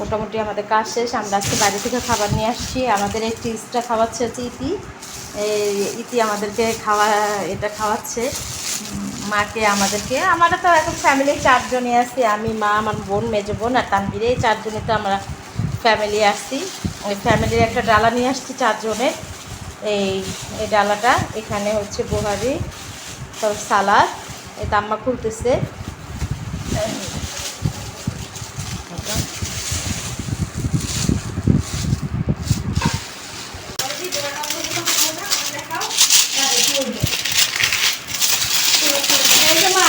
মোটামুটি আমাদের কাজ শেষ, আমরা আজকে বাড়ি থেকে খাবার নিয়ে আসছি। আমাদের এই চিজটা খাওয়াচ্ছে হচ্ছে ইতি। ইতি আমাদেরকে খাওয়া, এটা খাওয়াচ্ছে। মাকে, আমাদেরকে। আমরা তো এখন ফ্যামিলি চারজনই আছি। আমি, মা, আমার বোন, মেজো বোন আর তানবিরে এই চারজনই তো আমরা ফ্যামিলি আসছি ওই ফ্যামিলির একটা ডালা নিয়ে আসছি চারজনের এই এই ডালাটা এখানে হচ্ছে বোহারি সালাদ। এই তাম্মা খুলতেছে এই যে মা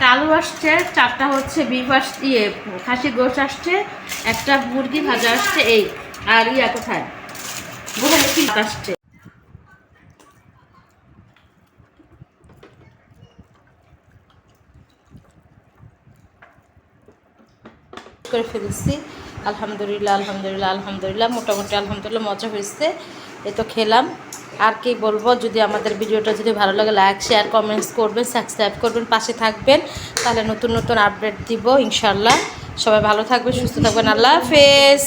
চারটা আসছে, চারটা হচ্ছে বিফ আস ইয়ে খাসি গোশ আসছে, একটা মুরগি ভাজা আসছে, এই, আর ইয়া কোথায়? বোহারি কি আসছে। করে ফেলেছি। আলহামদুলিল্লাহ আলহামদুলিল্লাহ আলহামদুলিল্লাহ, মোটামুটি আলহামদুলিল্লাহ, মজা হয়েছে। এই তো খেলাম। আর কি বলব, যদি আমাদের ভিডিওটা যদি ভালো লাগে লাইক শেয়ার কমেন্টস করবেন সাবস্ক্রাইব করবেন, পাশে থাকবেন। তাহলে নতুন নতুন আপডেট দিব ইনশাল্লাহ সবাই ভালো থাকবেন, সুস্থ থাকবেন। আল্লাহ হাফেজ।